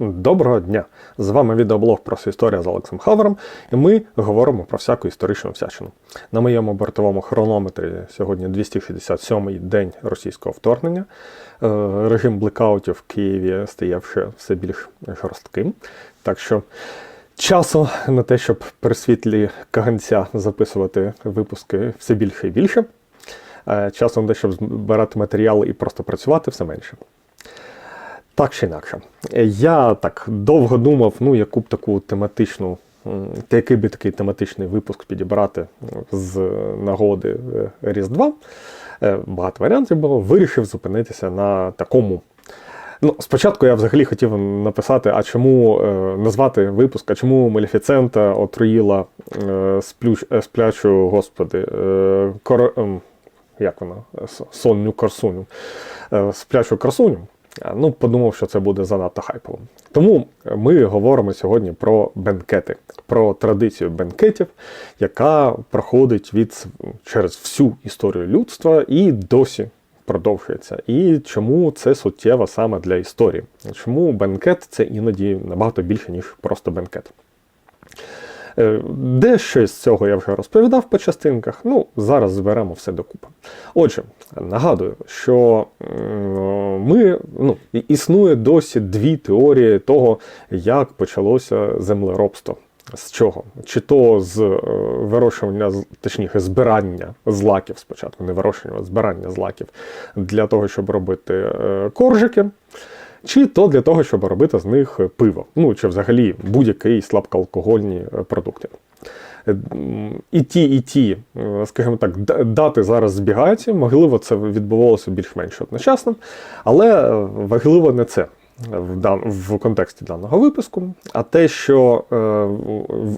Доброго дня! З вами відеоблог про історія з Олексом Хавером, і ми говоримо про всяку історичну всячину. На моєму бортовому хронометрі сьогодні 267-й день російського вторгнення. Е, Режим блекаутів в Києві стає все більш жорстким. Так що часу на те, щоб при світлі каганця записувати випуски все більше і більше. Е, Часу на те, щоб збирати матеріали і просто працювати, все менше. Так чи інакше. Я так довго думав, ну, яку б таку тематичну, який би такий тематичний випуск підібрати з нагоди е, Різдва. Е, Багато варіантів було. Вирішив зупинитися на такому. Ну, спочатку я взагалі хотів написати, а чому е, назвати випуск, а чому Малефіцента отруїла сплюч, сплячу, господи, кор, ем, як вона? Сонню красуню. Е, сплячу красуню. Ну, подумав, що це буде занадто хайпово. Тому ми говоримо сьогодні про бенкети, про традицію бенкетів, яка проходить від через всю історію людства і досі продовжується. І чому це суттєво саме для історії? Чому бенкет це іноді набагато більше, ніж просто бенкет. Е, Дещо з цього я вже розповідав по частинках. Ну, зараз зберемо все докупи. Отже, нагадую, що ми, ну, існує досі дві теорії того, як почалося землеробство. З чого? Чи то з е, вирощування, точніше, збирання злаків спочатку, не вирощування, а збирання злаків для того, щоб робити е, коржики, чи то для того, щоб робити з них пиво, ну чи взагалі будь-які слабкоалкогольні е, продукти. Е, І ті, і ті, е, скажімо так, дати зараз збігаються. Можливо, це відбувалося більш-менш одночасно, але важливо не це в, дан, в контексті даного випуску, а те, що е,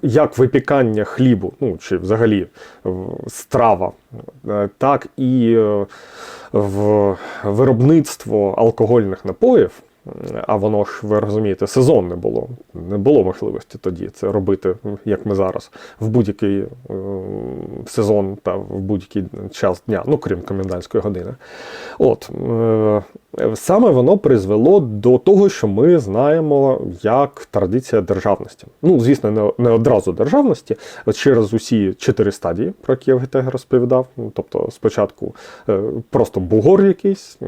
як випікання хлібу, ну чи взагалі страва, так і в виробництво алкогольних напоїв. А воно ж, ви розумієте, сезонне було. Не було можливості тоді це робити, як ми зараз, в будь-який е, сезон та в будь-який час дня, ну крім комендантської години. От е, саме воно призвело до того, що ми знаємо як традиція державності. Ну, звісно, не, не одразу державності, через усі чотири стадії, про які я в розповідав. Ну, тобто, спочатку е, просто бугор якийсь,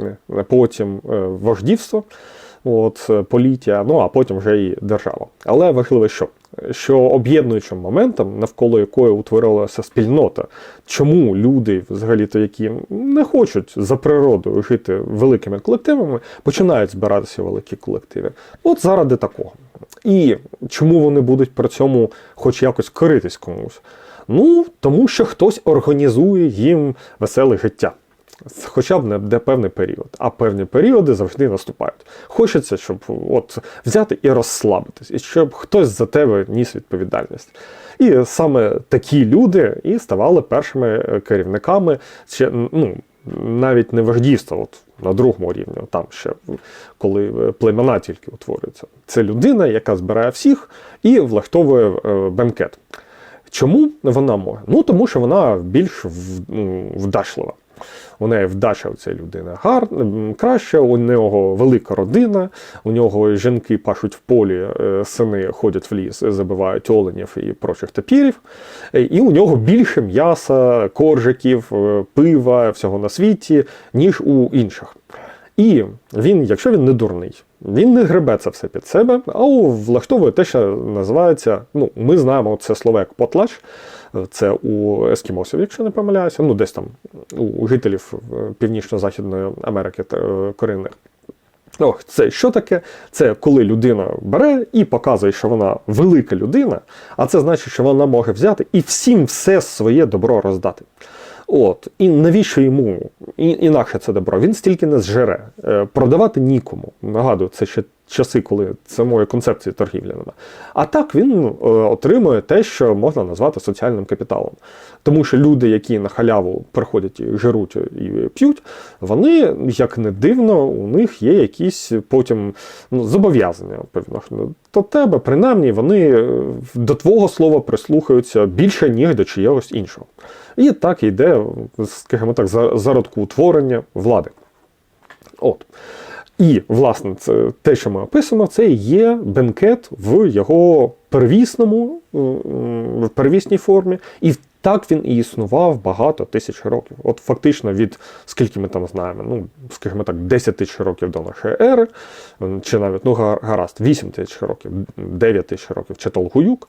потім вождівство от, е, поліття, ну а потім вже і держава. Але важливо, що? Що об'єднуючим моментом, навколо якої утворилася спільнота, чому люди, взагалі-то, які не хочуть за природою жити великими колективами, починають збиратися великі колективи. От заради такого. І чому вони будуть при цьому хоч якось коритись комусь? Ну, тому що хтось організує їм веселе життя. Хоча б не де певний період, а певні періоди завжди наступають. Хочеться, щоб от взяти і розслабитись, і щоб хтось за тебе ніс відповідальність. І саме такі люди і ставали першими е, керівниками, ще, ну, навіть не вождівства, от на другому рівні, там ще коли е, племена тільки утворюються. Це людина, яка збирає всіх і влаштовує е, бенкет. Чому вона може? Ну тому що вона більш ну, вдачлива. У неї вдача у цієї людини гарна, краща, у нього велика родина, у нього жінки пашуть в полі, е, сини ходять в ліс, забивають оленів і прочих тапірів. Е, І у нього більше м'яса, коржиків, е, пива, всього на світі, ніж у інших. І він, якщо він не дурний, він не гребе це все під себе, а влаштовує те, що називається, ну, ми знаємо це слово як потлач, це у ескімосів, якщо не помиляюся, ну десь там у жителів е, Північно-Західної Америки е, корінних. Ох, це що таке? Це коли людина бере і показує, що вона велика людина, а це значить, що вона може взяти і всім все своє добро роздати. От, і навіщо йому і, інакше це добро? Він стільки не зжере. Е, продавати нікому. Нагадую, це ще часи, коли самої концепції торгівлі нема. А так він е, отримує те, що можна назвати соціальним капіталом. Тому що люди, які на халяву приходять і жируть і п'ють, вони, як не дивно, у них є якісь потім ну, зобов'язання по відношенню до тебе, принаймні, вони е, до твого слова прислухаються більше, ніж до чиєгось іншого. І так йде, скажімо так, за- зародку утворення влади. От. І, власне, це те, що ми описуємо, це є бенкет в його первісному, е, в первісній формі. І так він і існував багато тисяч років. От фактично від скільки ми там знаємо, ну, скажімо так, 10 тисяч років до нашої ери, чи навіть ну, гаразд, 8 тисяч років, 9 тисяч років Четолгуюк,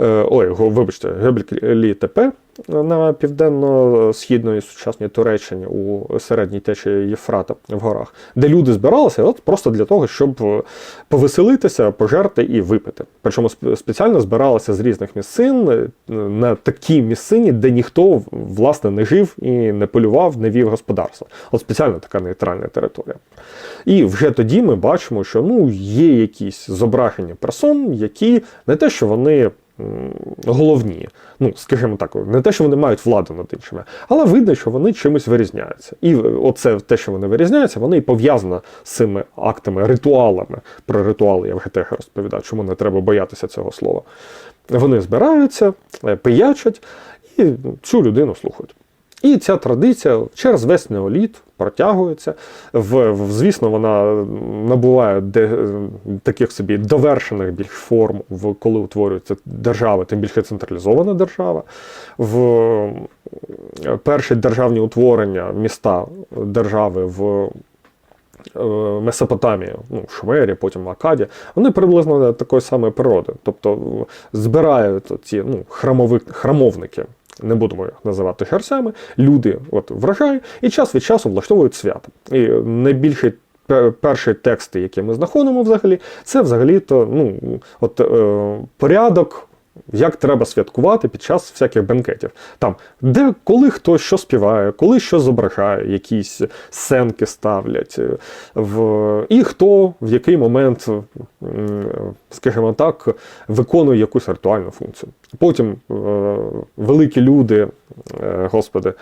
е, ой, вибачте, Геблі Тепе на південно-східної сучасній Туреччині у середній течії Єфрата в горах, де люди збиралися от просто для того, щоб е, повеселитися, пожерти і випити. Причому спеціально збиралися з різних місцин е, на такій місцині, де ніхто власне не жив і не полював, не вів господарство. От спеціально така нейтральна територія. І вже тоді ми бачимо, що ну, є якісь зображення персон, які не те, що вони головні, ну, скажімо так, не те, що вони мають владу над іншими, але видно, що вони чимось вирізняються. І оце те, що вони вирізняються, вони і пов'язано з цими актами, ритуалами. Про ритуали я в ГТГ розповідав, чому не треба боятися цього слова. Вони збираються, е, пиячать і цю людину слухають. І ця традиція через весь неоліт протягується. В, звісно, вона набуває де, таких собі довершених більш форм, в, коли утворюється держава, тим більше централізована держава. В перші державні утворення міста держави в е, Месопотамії, ну, Шумері, потім Акаді, вони приблизно такої самої природи. Тобто е, збирають ці ну, храмови, храмовники, не будемо їх називати герцями, люди от, вражають і час від часу влаштовують свято. І найбільший пе- перші тексти, які ми знаходимо взагалі, це взагалі-то ну, от, е, порядок. Як треба святкувати під час всяких бенкетів. Там, де коли хто що співає, коли що зображає, якісь сценки ставлять, е, в, і хто в який момент, скажімо так, виконує якусь ритуальну функцію. Потім е, великі люди, е, господи,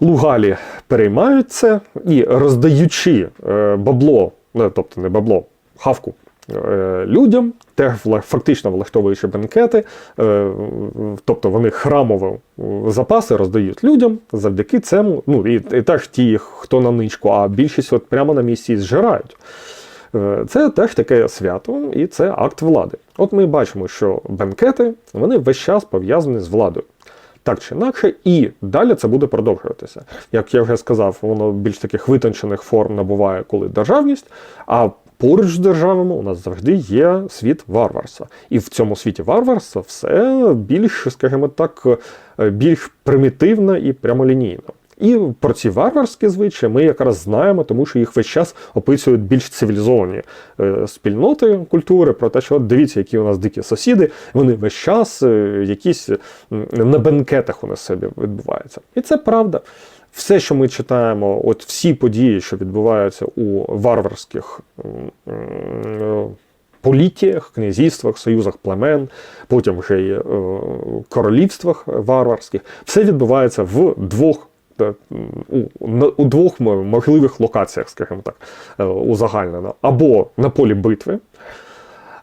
лугалі переймають це і роздаючи е, бабло, ну, тобто не бабло, хавку е, людям, теж фактично влаштовуючи бенкети, е, тобто вони храмові запаси роздають людям завдяки цьому. Ну і, і теж ті, хто на ничку, а більшість от прямо на місці зжирають. Е, Це теж таке свято, і це акт влади. От ми бачимо, що бенкети вони весь час пов'язані з владою. Так чи інакше, і далі це буде продовжуватися. Як я вже сказав, воно більш таких витончених форм набуває, коли державність, а поруч з державами у нас завжди є світ варварства. І в цьому світі варварства все більш, скажімо так, е, більш примітивно і прямолінійно. І про ці варварські звичаї ми якраз знаємо, тому що їх весь час описують більш цивілізовані е, спільноти культури, про те, що от дивіться, які у нас дикі сусіди, вони весь час е, якісь на бенкетах у нас собі відбуваються. І це правда. Все, що ми читаємо, от всі події, що відбуваються у варварських політіях, князівствах, союзах племен, потім вже й е, королівствах варварських, все відбувається в двох. У, у двох можливих локаціях, скажімо так, е, узагальнено. Або на полі битви,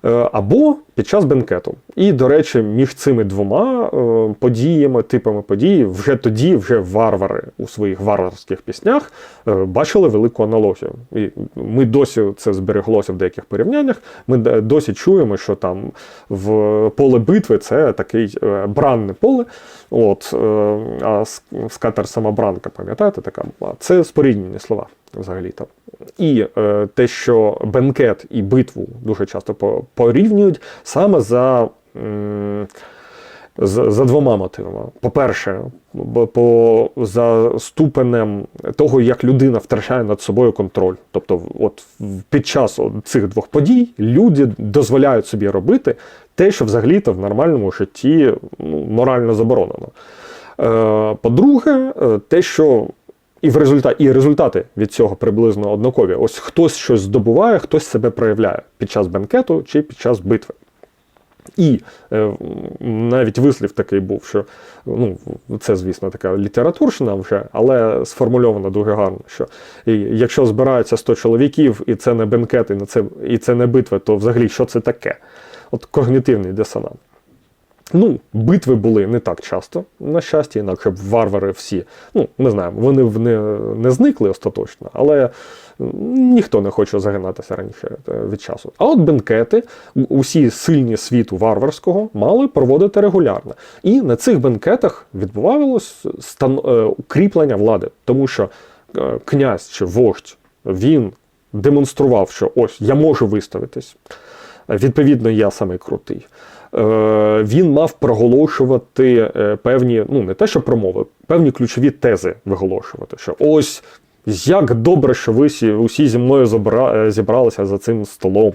е, або під час бенкету. І, до речі, між цими двома е, подіями, типами подій, вже тоді вже варвари у своїх варварських піснях е, бачили велику аналогію. І ми досі це збереглося в деяких порівняннях. Ми досі чуємо, що там в поле битви це такий е, бранне поле. От, а ск- скатер самобранка, пам'ятаєте, така була? Це споріднені слова взагалі-то. І те, що бенкет і битву дуже часто порівнюють саме за. за, двома мотивами. По-перше, по, за ступенем того, як людина втрачає над собою контроль. Тобто, от під час цих двох подій люди дозволяють собі робити те, що взагалі-то в нормальному житті ну, морально заборонено. Е, по-друге, е, те, що і в результаті, і результати від цього приблизно однакові. Ось хтось щось здобуває, хтось себе проявляє під час бенкету чи під час битви. І е, навіть вислів такий був, що ну, це, звісно, така літературщина вже, але сформульована дуже гарно, що якщо збираються 100 чоловіків, і це не бенкет, і, це, і це не битва, то взагалі що це таке? От когнітивний дисонанс. Ну, битви були не так часто, на щастя, інакше б варвари всі. Ну, ми знаємо, вони не, не зникли остаточно, але ніхто не хоче загинатися раніше е, від часу. А от бенкети, усі сильні світу варварського, мали проводити регулярно. І на цих бенкетах відбувалось стан, е, укріплення влади, тому що е, князь чи вождь він демонстрував, що ось я можу виставитись. Відповідно, я самий крутий. Е, Він мав проголошувати е, певні, ну не те, що промови, певні ключові тези виголошувати. Що ось як добре, що ви всі, усі зі мною е, зібралися за цим столом.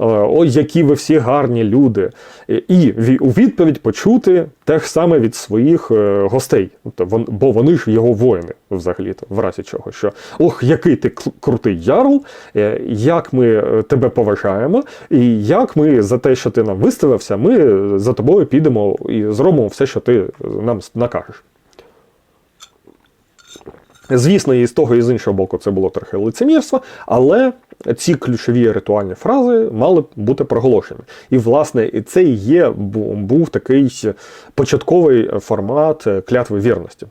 Е, Ой, які ви всі гарні люди. І у відповідь почути те ж саме від своїх е, гостей. Тобто бо вони ж його воїни, взагалі-то, в разі чого. Що ох, який ти крутий ярл, е, як ми тебе поважаємо, і як ми за те, що ти нам виставився, ми за тобою підемо і зробимо все, що ти нам накажеш. Звісно, і з того, і з іншого боку, це було трохи лицемірство, але ці ключові ритуальні фрази мали бути проголошені. І, власне, це і є був такий початковий формат е, клятви вірності.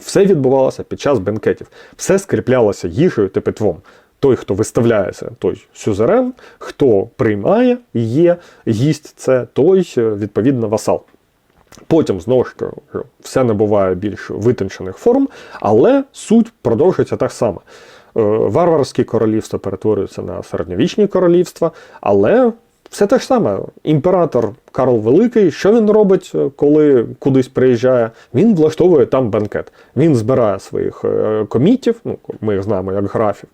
Все відбувалося під час бенкетів, все скріплялося їжею та питвом. Той, хто виставляється, той сюзерен, хто приймає є гість, це той, е, відповідно, васал. Потім знову ж кажу, все набуває більш витончених форм, але суть продовжується так само. Е, Варварські королівства перетворюються на середньовічні королівства, але все те ж саме. Імператор Карл Великий, що він робить, е, коли кудись приїжджає? Він влаштовує там бенкет. Він збирає своїх е, комітів, ну, ми їх знаємо як графів,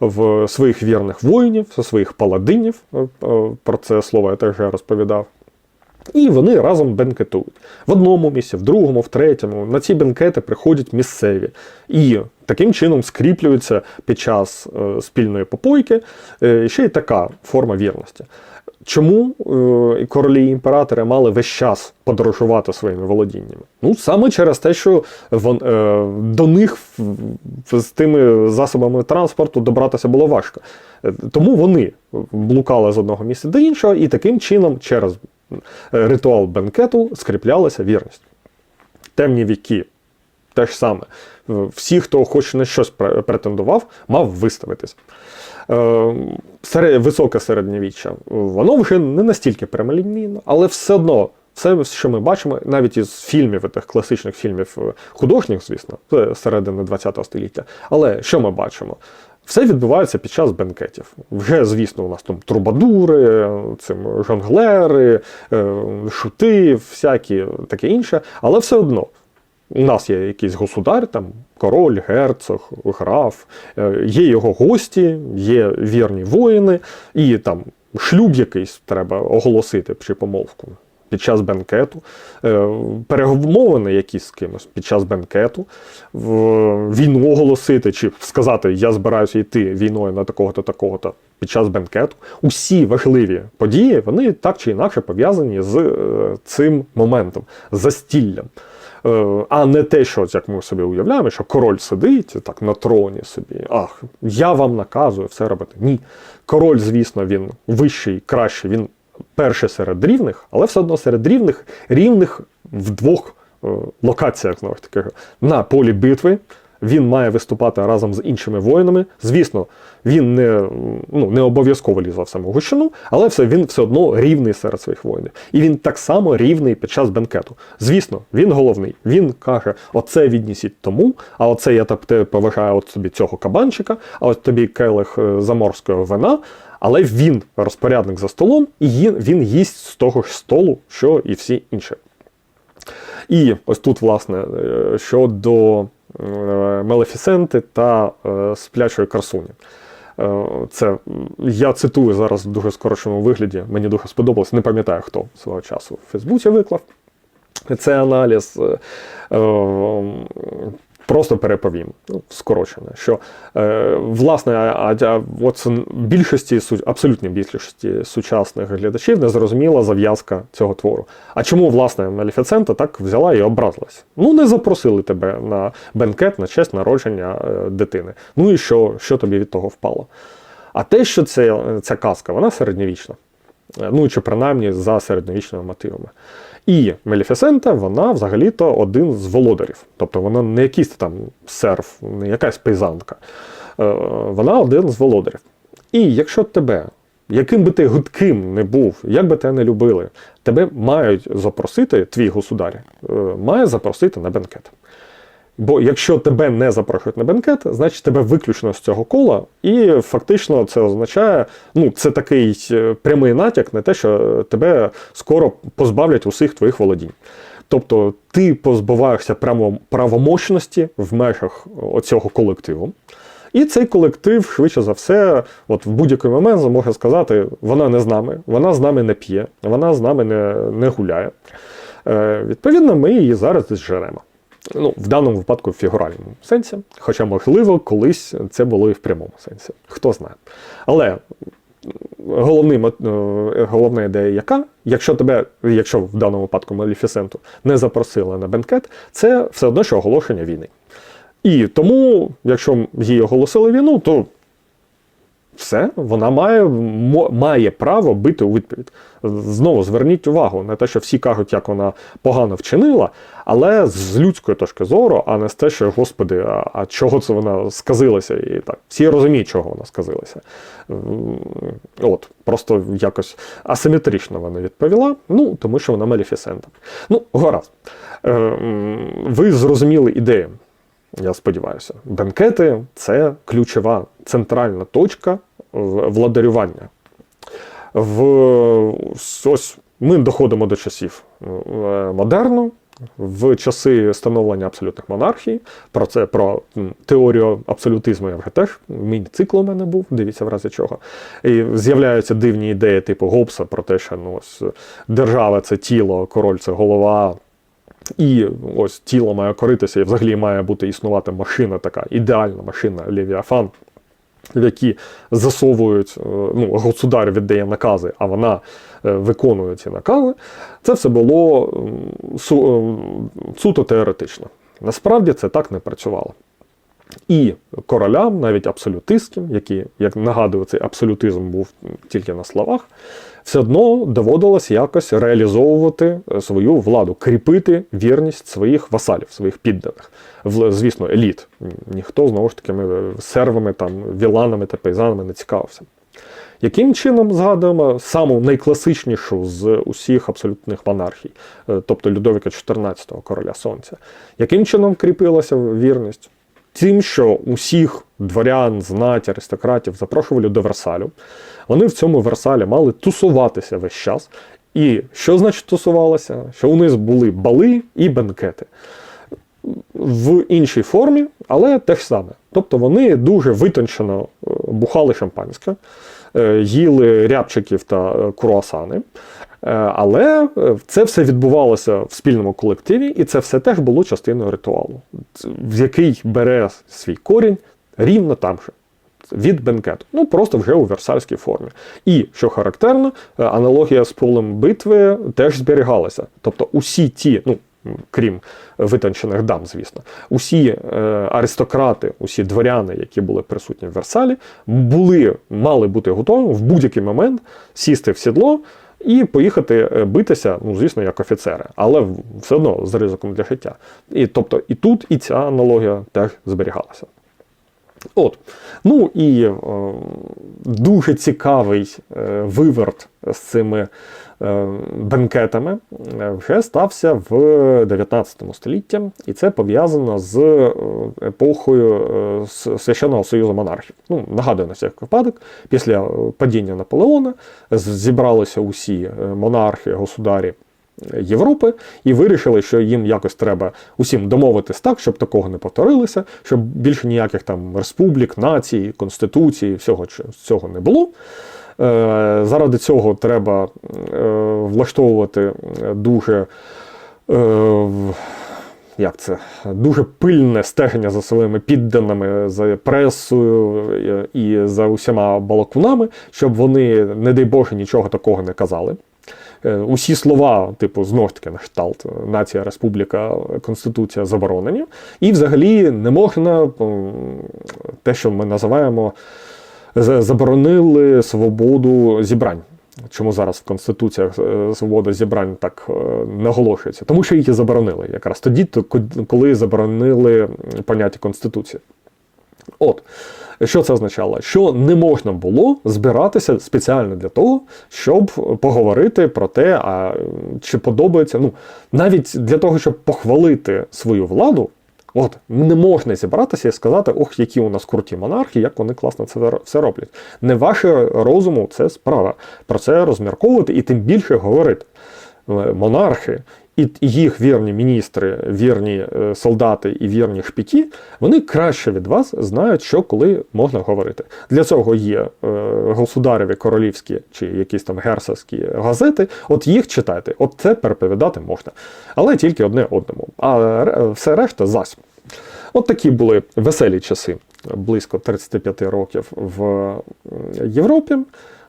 в своїх вірних воїнів, своїх паладинів. Про це слово я теж розповідав. І вони разом бенкетують. В одному місці, в другому, в третьому. На ці бенкети приходять місцеві. І таким чином скріплюються під час е, спільної попойки е, ще й така форма вірності. Чому е, королі і імператори мали весь час подорожувати своїми володіннями? Ну, саме через те, що вон, до них з тими засобами транспорту добратися було важко. Тому вони блукали з одного місця до іншого, і таким чином, через ритуал бенкету, скріплялася вірність. Темні віки те ж саме. Е, Всі, хто хоч на щось претендував, мав виставитись. Е, Високе середньовіччя, е, воно вже не настільки прямолінійно, але все одно. Все, що ми бачимо, навіть із фільмів, тих класичних фільмів е, художніх, звісно, це середини ХХ століття. Але що ми бачимо? Все відбувається під час бенкетів. Вже, звісно, у нас там трубадури, цим жонглери, е, шути, всякі таке інше, але все одно. У нас є якийсь государ, там король, герцог, граф, е, є його гості, є вірні воїни, і там шлюб якийсь треба оголосити чи помовку під час бенкету, е, перемовини якісь з кимось під час бенкету, війну оголосити, чи сказати, я збираюся йти війною на такого-то, такого-то під час бенкету. Усі важливі події, вони так чи інакше пов'язані з е, цим моментом, застіллям. Е, А не те, що як ми собі уявляємо, що король сидить так на троні собі. Ах, я вам наказую все робити. Ні. Король, звісно, він вищий, кращий, він перший серед рівних, але все одно серед рівних, рівних в двох е, локаціях, знову ж таки, на полі битви. Він має виступати разом з іншими воїнами. Звісно, він не, ну, не обов'язково лізе в саму гущину, але все, він все одно рівний серед своїх воїнів. І він так само рівний під час бенкету. Звісно, він головний. Він каже: оце віднісіть тому, а оце я поважаю от собі цього кабанчика, а от тобі келих е, заморського вина. Але він розпорядник за столом, і він, їсть з того ж столу, що і всі інші. І ось тут, власне, е, щодо е, Мелефісенти та е, сплячої красуні. Це я цитую зараз в дуже скороченому вигляді. Мені дуже сподобалось. Не пам'ятаю, хто свого часу в Фейсбуці виклав. Це аналіз. Просто переповім ну, скорочено, що е, власне, а, от більшості абсолютній більшості сучасних глядачів не зрозуміла зав'язка цього твору. А чому власне Малефіцента так взяла і образилась? Ну не запросили тебе на бенкет на честь народження е, дитини. Ну і що, що тобі від того впало? А те, що це, ця казка, вона середньовічна. Е, Ну чи принаймні за середньовічними мотивами. І Меліфісента, вона взагалі-то один з володарів. Тобто вона не якийсь там серф, не якась пейзанка. Е, Вона один з володарів. І якщо тебе, яким би ти гудким не був, як би тебе не любили, тебе мають запросити, твій государ, е, має запросити на бенкет. Бо якщо тебе не запрошують на бенкет, значить тебе виключено з цього кола, і фактично це означає, ну це такий е, прямий натяк на те, що тебе скоро позбавлять усіх твоїх володінь. Тобто ти позбуваєшся правомощності в межах оцього колективу. І цей колектив, швидше за все, от в будь-який момент зможе сказати, вона не з нами, вона з нами не п'є, вона з нами не, не гуляє. Е, відповідно, ми її зараз десь жеремо. Ну, в даному випадку в фігуральному сенсі, хоча, можливо, колись це було і в прямому сенсі. Хто знає. Але головний, е, головна ідея яка? Якщо тебе, якщо в даному випадку Маліфісенту не запросили на бенкет, це все одно, що оголошення війни. І тому, якщо їй оголосили війну, то все, вона має, має право бити у відповідь. Знову зверніть увагу на те, що всі кажуть, як вона погано вчинила, але з людської точки зору, а не з те, що, господи, а, а чого це вона сказилася і так. Всі розуміють, чого вона сказилася. От, просто якось асиметрично вона відповіла, ну, тому що вона Маліфісента. Ну, гаразд. Е, Ви зрозуміли ідею. Я сподіваюся, бенкети це ключова центральна точка владарювання. В ось ми доходимо до часів е, модерну, в часи становлення абсолютних монархій. Про це про теорію абсолютизму я вже теж міні-цикл у мене був, дивіться в разі чого. І з'являються дивні ідеї типу Гоббса про те, що ну, ось, держава це тіло, король це голова. І ось тіло має коритися, і взагалі має бути існувати машина така, ідеальна машина Левіафан, в які засовують, е, ну, государ віддає накази, а вона е, виконує ці накази. Це все було е, суто теоретично. Насправді це так не працювало. І королям, навіть абсолютистським, які, як нагадую, цей абсолютизм був тільки на словах, все одно доводилось якось реалізовувати е, свою владу, кріпити вірність своїх васалів, своїх підданих. Звісно, еліт. Ніхто знову ж такими сервами, там, віланами та пейзанами не цікавився. Яким чином згадуємо саму найкласичнішу з усіх абсолютних монархій, е, тобто Людовіка XIV, короля Сонця, яким чином кріпилася вірність? Тим, що усіх дворян, знать, аристократів запрошували до Версалю. Вони в цьому Версалі мали тусуватися весь час. І що значить тусувалося? Що у них були бали і бенкети в іншій формі, але те ж саме. Тобто вони дуже витончено е, бухали шампанське, їли рябчиків та е, круасани. Е, Але е, це все відбувалося в спільному колективі, і це все теж було частиною ритуалу, в який бере свій корінь рівно там же. Від бенкету, ну просто вже у версальській формі. І що характерно, е, аналогія з полем битви теж зберігалася. Тобто, усі ті, ну крім витончених дам, звісно, усі е, аристократи, усі дворяни, які були присутні в Версалі, були, мали бути готові в будь-який момент сісти в сідло і поїхати е, битися, ну звісно, як офіцери, але все одно з ризиком для життя. І тобто і тут, і ця аналогія теж зберігалася. От. Ну і е, дуже цікавий е, виверт з цими е, бенкетами е, вже стався в 19 столітті, і це пов'язано з е, епохою е, Священного Союзу монархів. Ну, нагадую на всяк випадок, після е, падіння Наполеона зібралися усі монархи, государі Європи і вирішили, що їм якось треба усім домовитись так, щоб такого не повторилося, щоб більше ніяких там республік, націй, конституцій, всього цього не було. Е, Заради цього треба е, влаштовувати дуже. е, Як це? Дуже пильне стеження за своїми підданими, за пресою і за усіма балакунами, щоб вони, не дай Боже, нічого такого не казали. Е, Усі слова, типу, знову ж таки, на кшталт, нація, республіка, конституція заборонені. І взагалі не можна те, що ми називаємо, заборонили свободу зібрань. Чому зараз в Конституціях е, свобода зібрань так е, наголошується? Тому що її заборонили якраз тоді, коли заборонили поняття Конституції. От, що це означало? Що не можна було збиратися спеціально для того, щоб поговорити про те, а чи подобається. Ну, навіть для того, щоб похвалити свою владу, от не можна зібратися і сказати, ох, які у нас круті монархи, як вони класно це все роблять. Не ваше розуму це справа. Про це розмірковувати і тим більше говорити. Е, Монархи і їх вірні міністри, вірні е, солдати і вірні шпіки, вони краще від вас знають, що коли можна говорити. Для цього є е, государеві королівські чи якісь там герцогські газети. От їх читайте, от це переповідати можна. Але тільки одне одному. А все решта зась. От такі були веселі часи близько 35 років в е, Європі.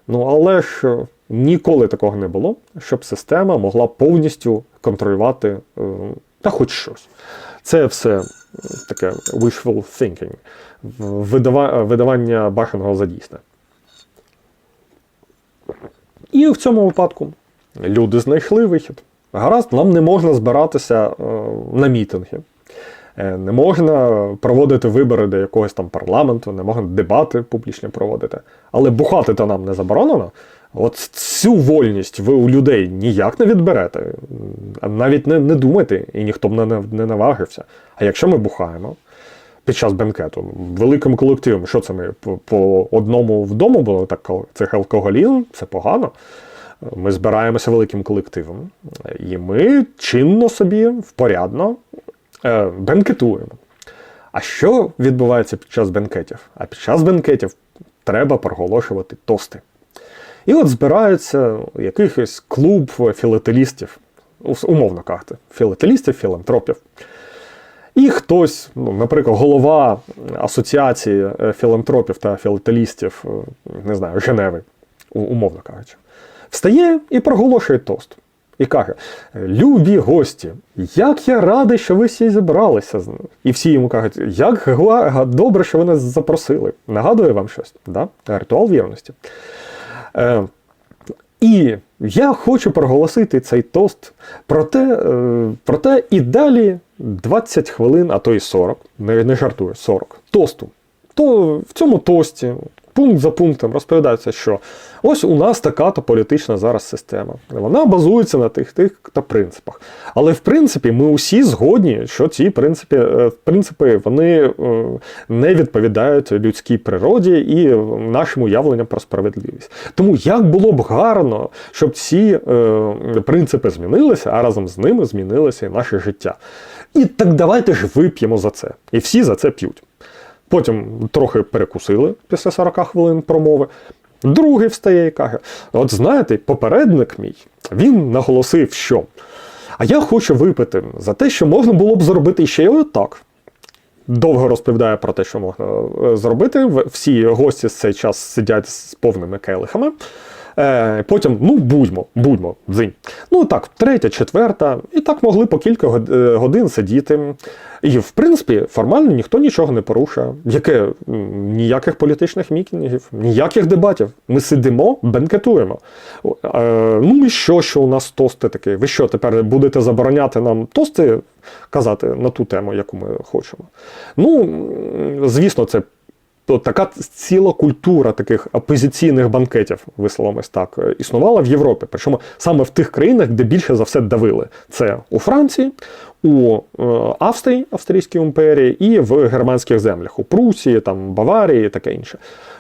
Ну але ж ніколи такого не було, щоб система могла повністю контролювати е, та хоч щось. Це все таке wishful thinking, видава- видавання бажаного за дійсне. І в цьому випадку люди знайшли вихід. Гаразд, нам не можна збиратися е, на мітинги. Е, Не можна проводити вибори до якогось там парламенту, не можна дебати публічні проводити. Але бухати то нам не заборонено. От цю вольність ви у людей ніяк не відберете. Навіть не, не думайте, і ніхто б не, не, наважився. А якщо ми бухаємо під час бенкету великим колективом, що це ми по, одному вдома було так, це алкоголізм, це погано. Ми збираємося великим колективом, і ми чинно собі впорядно е, бенкетуємо. А що відбувається під час бенкетів? А під час бенкетів треба проголошувати тости. І от збирається якийсь клуб філателістів, умовно кажучи, філателістів, філантропів. І хтось, ну, наприклад, голова асоціації е, філантропів та філателістів, е, не знаю, Женеви, умовно кажучи, встає і проголошує тост. І каже: Любі гості, як я радий, що ви всі зібралися. І всі йому кажуть, як добре, що ви нас запросили. Нагадує вам щось, да? ритуал вірності. Е, і я хочу проголосити цей тост. Проте, е, проте і далі 20 хвилин, а то і 40, не, жартую, 40 тосту. То в цьому тості, пункт за пунктом, розповідається, що ось у нас така-то політична зараз система. Вона базується на тих тих та принципах. Але в принципі ми усі згодні, що ці принципи, е, принципи вони е, не відповідають людській природі і нашим уявленням про справедливість. Тому як було б гарно, щоб ці е, принципи змінилися, а разом з ними змінилося і наше життя. І так давайте ж вип'ємо за це. І всі за це п'ють. Потім трохи перекусили після 40 хвилин промови. Другий встає і каже: От знаєте, попередник мій, він наголосив, що. А я хочу випити за те, що можна було б зробити ще й отак. Довго розповідає про те, що можна е, зробити. Всі гості з цей час сидять з повними келихами. Е, потім, ну, будьмо, будьмо, дзинь. Ну так, третя, четверта, і так могли по кілька е, годин сидіти. І, в принципі, формально ніхто нічого не порушує. Яке ніяких політичних мітингів, ніяких дебатів. Ми сидимо, бенкетуємо. Е, ну і що, що у нас тости такі? Ви що, тепер будете забороняти нам тости казати на ту тему, яку ми хочемо? Ну, звісно, це то така ціла культура таких опозиційних банкетів, висловимось так, е, існувала в Європі. Причому саме в тих країнах, де більше за все давили. Це у Франції, у е, Австрії, Австрійській імперії, і в германських землях, у Прусії, там, Баварії і таке інше.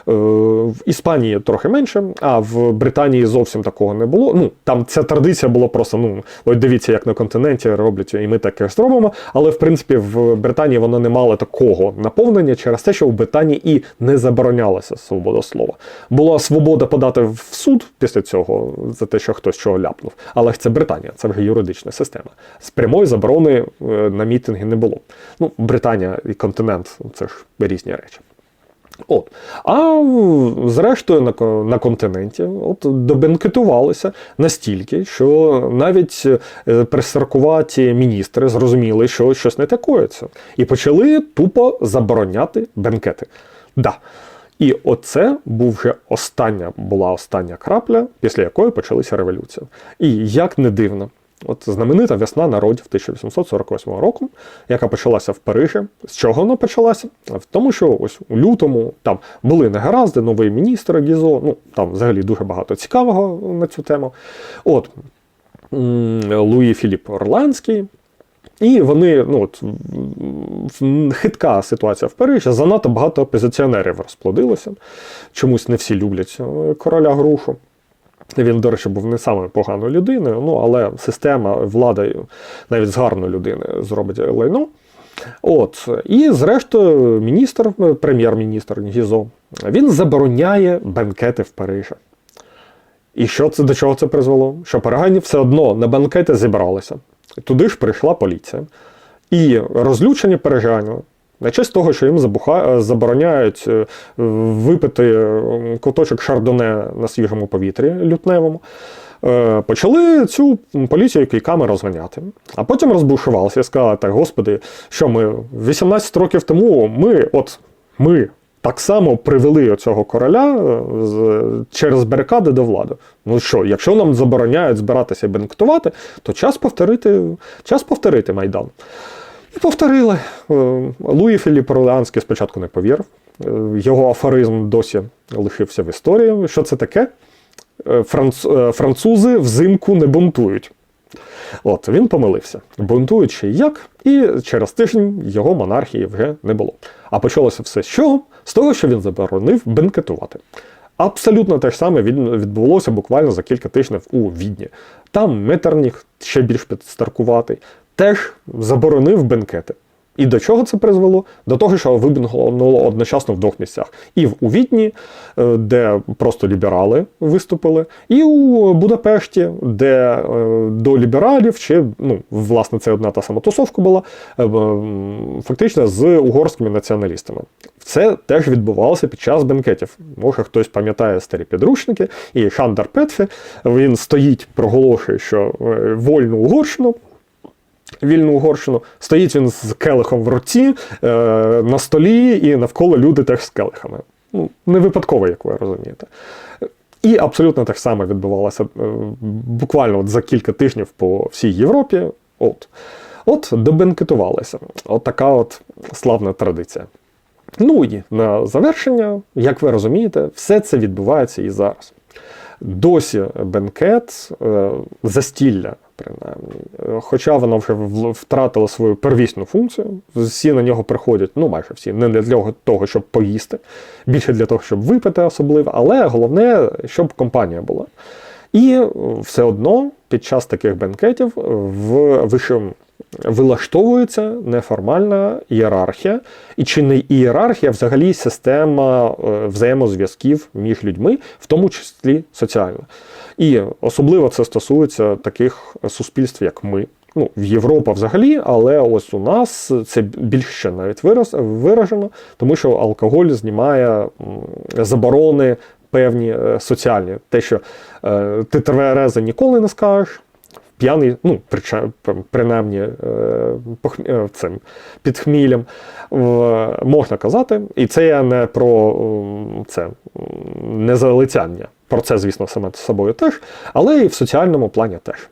Е, В Іспанії трохи менше, а в Британії зовсім такого не було. Ну, там ця традиція була просто, ну, от дивіться, як на континенті роблять, і ми таке зробимо. Але в принципі в Британії воно не мало такого наповнення через те, що в Британії і не заборонялася свобода слова. Була свобода подати в суд після цього за те, що хтось чого ляпнув. Але це Британія, це вже юридична система. З прямої заборони е, на мітинги не було. Ну, Британія і континент це ж різні речі. От. А зрештою на, на континенті от, добенкетувалися настільки, що навіть е, присаркуваті міністри зрозуміли, що щось не такоїться. І почали тупо забороняти бенкети. Да. І оце був вже остання, була остання крапля, після якої почалися революції. І як не дивно, от знаменита весна народів 1848 року, яка почалася в Парижі. З чого вона почалася? В тому, що ось у лютому там були негаразди, новий міністр Гізо, ну там взагалі дуже багато цікавого на цю тему. От Луї Філіп Орландський. І вони, ну от хитка ситуація в Парижі, занадто багато опозиціонерів розплодилося. Чомусь не всі люблять е, короля грушу. Він, до речі, був не самою поганою людиною, ну але система, влада навіть з гарної людини зробить лайно. От, і зрештою, міністр, прем'єр-міністр Гізо, він забороняє бенкети в Парижі. І що це до чого це призвело? Що парагані все одно на банкети зібралися. Туди ж прийшла поліція. І розлючені парижані, на честь того, що їм забуха... забороняють е, випити е, куточок шардоне на свіжому повітрі лютневому, е, почали цю поліцію кійками розганяти. А потім розбушувалися і сказали, так, господи, що ми 18 років тому ми, от ми так само привели оцього короля е, через барикади до влади. Ну що, якщо нам забороняють збиратися і бенкетувати, то час повторити, час повторити Майдан. І повторили. Е, Луї Філіп Орлеанський спочатку не повірив. Е, Його афоризм досі лишився в історії. Що це таке? Е, Франц... Французи взимку не бунтують. От, він помилився. Бунтують ще як, і через тиждень його монархії вже не було. А почалося все з чого? З того, що він заборонив бенкетувати. Абсолютно те ж саме від- відбулося буквально за кілька тижнів у Відні. Там Метерніх, ще більш підстаркуватий, теж заборонив бенкети. І до чого це призвело? До того, що вибухнуло одночасно в двох місцях. І в у Відні, е, де просто ліберали виступили, і у Будапешті, де е, до лібералів, чи, ну, власне, це одна та сама тусовка була, е, фактично з угорськими націоналістами. Це теж відбувалося під час бенкетів. Може, хтось пам'ятає старі підручники, і Хандар Петфі він стоїть, проголошує, що вольну Угорщину. Вільну Угорщину. Стоїть він з келихом в руці е, на столі, і навколо люди теж з келихами. Ну, не випадково, як ви розумієте. І абсолютно так само відбувалося е, буквально от за кілька тижнів по всій Європі. От, от добенкетувалися. От така от славна традиція. Ну і на завершення, як ви розумієте, все це відбувається і зараз. Досі бенкет, е, застілля, принаймні, е, хоча воно вже втратило свою первісну функцію, всі на нього приходять, ну майже всі, не для того- щоб поїсти, більше для того, щоб випити особливо, але головне, щоб компанія була. І е, все одно під час таких бенкетів в вищому вилаштовується неформальна ієрархія, і чи не ієрархія, взагалі система е, взаємозв'язків між людьми, в тому числі соціальна. І особливо це стосується таких суспільств, як ми. Ну, в Європа взагалі, але ось у нас це більше навіть вираз, виражено, тому що алкоголь знімає заборони певні е, соціальні. Те, що е, ти тверезо ніколи не скажеш, п'яний, ну, принаймні е, е, цим, під хмілем, можна казати. І це я не про це не залицяння. Про це, звісно, саме собою теж, але і в соціальному плані теж.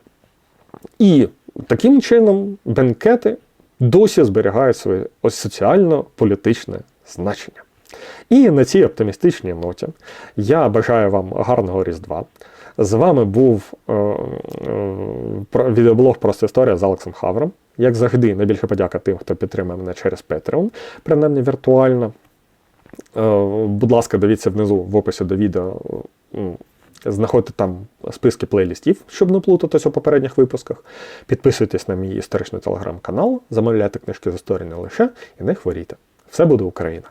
І таким чином бенкети досі зберігають своє ось соціально-політичне значення. І на цій оптимістичній ноті я бажаю вам гарного Різдва. З вами був е, е, відеоблог «Просто історія» з Алексом Хавром. Як завжди, найбільша подяка тим, хто підтримує мене через Patreon, принаймні віртуально. Е, будь ласка, дивіться внизу в описі до відео. Знаходьте там списки плейлістів, щоб не плутатися у попередніх випусках. Підписуйтесь на мій історичний телеграм-канал, замовляйте книжки з історії не лише і не хворійте. Все буде Україна!